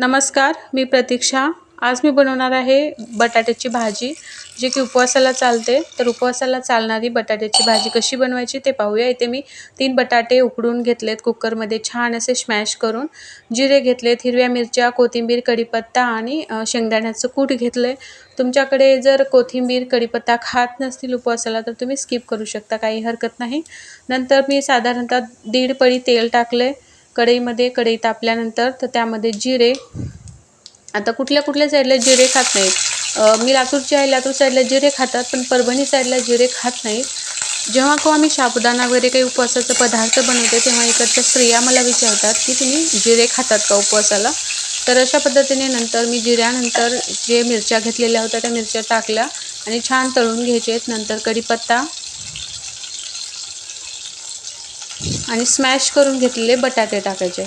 नमस्कार मी प्रतीक्षा. आज मी बनवणार आहे बटाट्याची भाजी जे की उपवासाला चालते. तर उपवासाला चालणारी बटाट्याची भाजी कशी बनवायची ते पाहूया. इथे मी तीन बटाटे उकडून घेतलेत कुकरमध्ये. छान असे स्मॅश करून जिरे घेतलेत हिरव्या मिरच्या कोथिंबीर कढीपत्ता आणि शेंगदाण्याचं कूट घेतलं तुमच्याकडे जर कोथिंबीर कढीपत्ता खात नसतील उपवासाला तर तुम्ही स्किप करू शकता. काही हरकत नाही. नंतर मी साधारणतः दीड पळी तेल टाकले कढईमध्ये कढई तापल्यानंतर तर त्यामध्ये जिरे. आता कुठल्या कुठल्या साईडला जिरे खात नाहीत. मी लातूरची आहे लातूर साईडला जिरे खातात पण परभणी साईडला जिरे खात नाहीत. जेव्हा केव्हा मी साबुदाणा वगैरे काही उपवासाचा पदार्थ बनवते तेव्हा इकडच्या स्त्रिया मला विचारतात की तुम्ही जिरे खातात का उपवासाला? तर अशा पद्धतीने नंतर मी जिऱ्यानंतर जे मिरच्या घेतलेल्या होत्या त्या मिरच्या टाकल्या आणि छान तळून घ्यायचे. आहेत नंतर कढीपत्ता आणि स्मॅश करून घेतलेले बटाटे टाकायचे.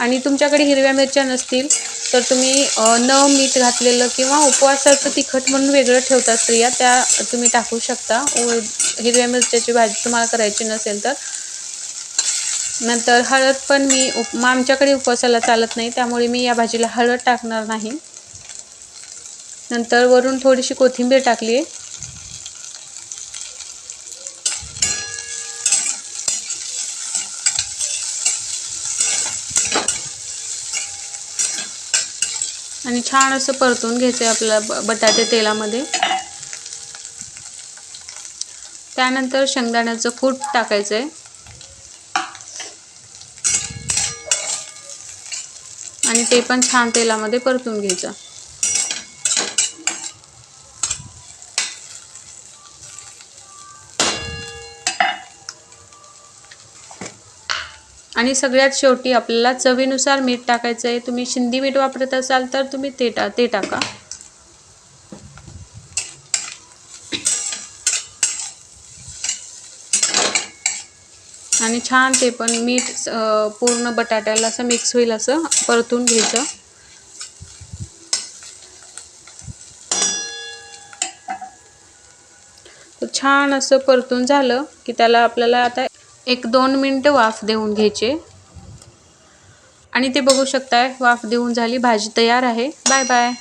आणि तुमच्याकडे हिरव्या मिरच्या नसतील तर तुम्ही न मीठ घातलेलं किंवा उपवासाचं तिखट म्हणून वेगळं ठेवतात स्त्रिया त्या तुम्ही टाकू शकता. व हिरव्या मिरच्याची भाजी तुम्हाला करायची नसेल तर. नंतर हळद पण मी उप आमच्याकडे उपवासाला चालत नाही त्यामुळे मी या भाजीला हळद टाकणार नाही. नंतर वरून थोडीशी कोथिंबीर टाकली आहे आणि छान असं परतून घ्यायचं आहे आपलं ब बटाटे तेलामध्ये. त्यानंतर शेंगदाण्याचं कूट टाकायचं आहे आणि ते पण छान तेलामध्ये परतून घ्यायचं. आणि सगळ्यात शेवटी आपल्याला चवीनुसार मीठ टाकायचं आहे. तुम्ही शिंदी मीठ वापरत असाल तर तुम्ही ते टा ते टाका. आणि छान ते पण मीठ पूर्ण बटाट्याला असं मिक्स होईल असं परतून घ्यायचं. छान असं परतून झालं की त्याला आपल्याला आता एक दोन मिनटं वाफ देऊन घ्यायचे. आणि ते बघू शकताय वाफ देऊन झाली भाजी तयार आहे. Bye bye.